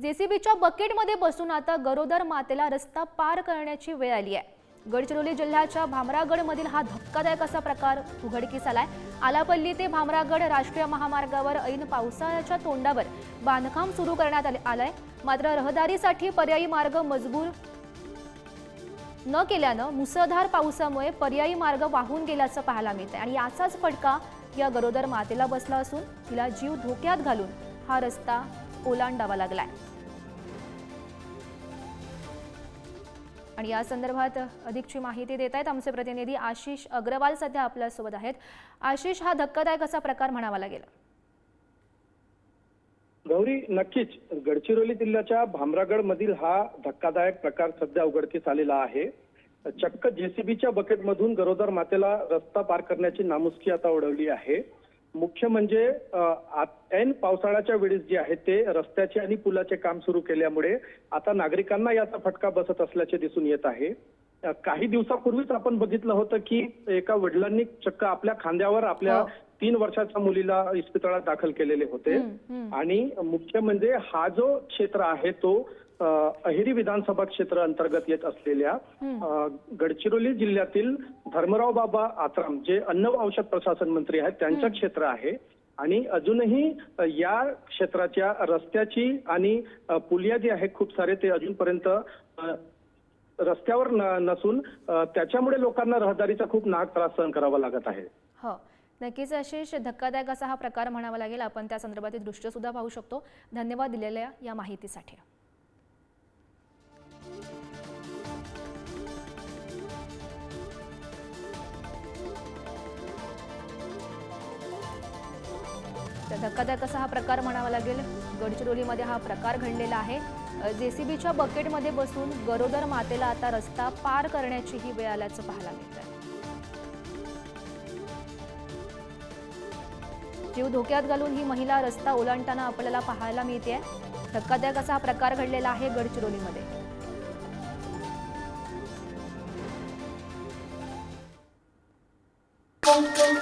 जेसीबीच्या बकेटमध्ये बसून आता गरोदर मातेला रस्ता पार करण्याची वेळ आली आहे. गडचिरोली जिल्ह्याच्या भामरागडमधील हा धक्कादायक असा प्रकार उघडकीस आलाय. आलापल्ली ते भामरागड राष्ट्रीय महामार्गावर ऐन पावसाळ्याच्या तोंडावर बांधकाम सुरू करण्यात आले आलंय. मात्र रहदारीसाठी पर्यायी मार्ग मजबूर न केल्यानं मुसळधार पावसामुळे पर्यायी मार्ग वाहून गेल्याचं पाहायला मिळत आणि याचाच फटका या गरोदर मातेला बसला असून तिला जीव धोक्यात घालून हा रस्ता ओलांडावा लागलाय. आणि या संदर्भात अधिकची माहिती देत आहेत आमचे प्रतिनिधी आशिष अग्रवाल सध्या आपल्यासोबत आहेत. आशिष हा धक्कादायक असा प्रकार म्हणावा लागेल. गौरी नक्कीच. गडचिरोली जिल्ह्याच्या भामरागड मधील हा धक्कादायक प्रकार सध्या उघडकीस आलेला आहे. चक्क जेसीबीच्या बकेटमधून गरोदर मातेला रस्ता पार करण्याची नामुष्की आता उडवली आहे. मुख्य म्हणजे ऐन पावसाळ्याच्या वेळेस जे आहे ते रस्त्याचे आणि पुलाचे काम सुरू केल्यामुळे आता नागरिकांना याचा फटका बसत असल्याचे दिसून येत आहे काही दिवसापूर्वीच आपण बघितलं होतं की एका वडिलांनी चक्क आपल्या खांद्यावर आपल्या हो. तीन वर्षाच्या मुलीला इस्पितळात दाखल केलेले होते. आणि मुख्य म्हणजे हा जो क्षेत्र आहे तो अहेरी विधानसभा क्षेत्र अंतर्गत येत असलेल्या गडचिरोली जिल्ह्यातील धर्मराव बाबा आत्राम जे अन्न व औषध प्रशासन मंत्री आहेत त्यांचं क्षेत्र आहे. आणि अजूनही या क्षेत्राच्या रस्त्याची आणि पुलिया जी आहे खूप सारे ते अजूनपर्यंत रस्त्यावर नसून त्याच्यामुळे लोकांना रहदारीचा खूप नाहक त्रास सहन करावा लागत आहे. हो. नक्कीच आशिष धक्कादायक असा हा प्रकार म्हणावा लागेल. आपण त्या संदर्भातील दृश्य सुद्धा पाहू शकतो. धन्यवाद दिलेल्या या माहितीसाठी. तर धक्कादायक असा हा प्रकार म्हणावा लागेल. गडचिरोलीमध्ये हा प्रकार घडलेला आहे. जे सी बीच्या बकेटमध्ये बसून गरोदर मातेला आता रस्ता पार करण्याचीही वेळ आल्याचं पाहायला मिळत आहे जीव धोक्यात घालून ही महिला रस्ता ओलांडताना आपल्याला पाहायला मिळते धक्कादायक असा हा प्रकार घडलेला आहे गडचिरोलीमध्ये. Thank.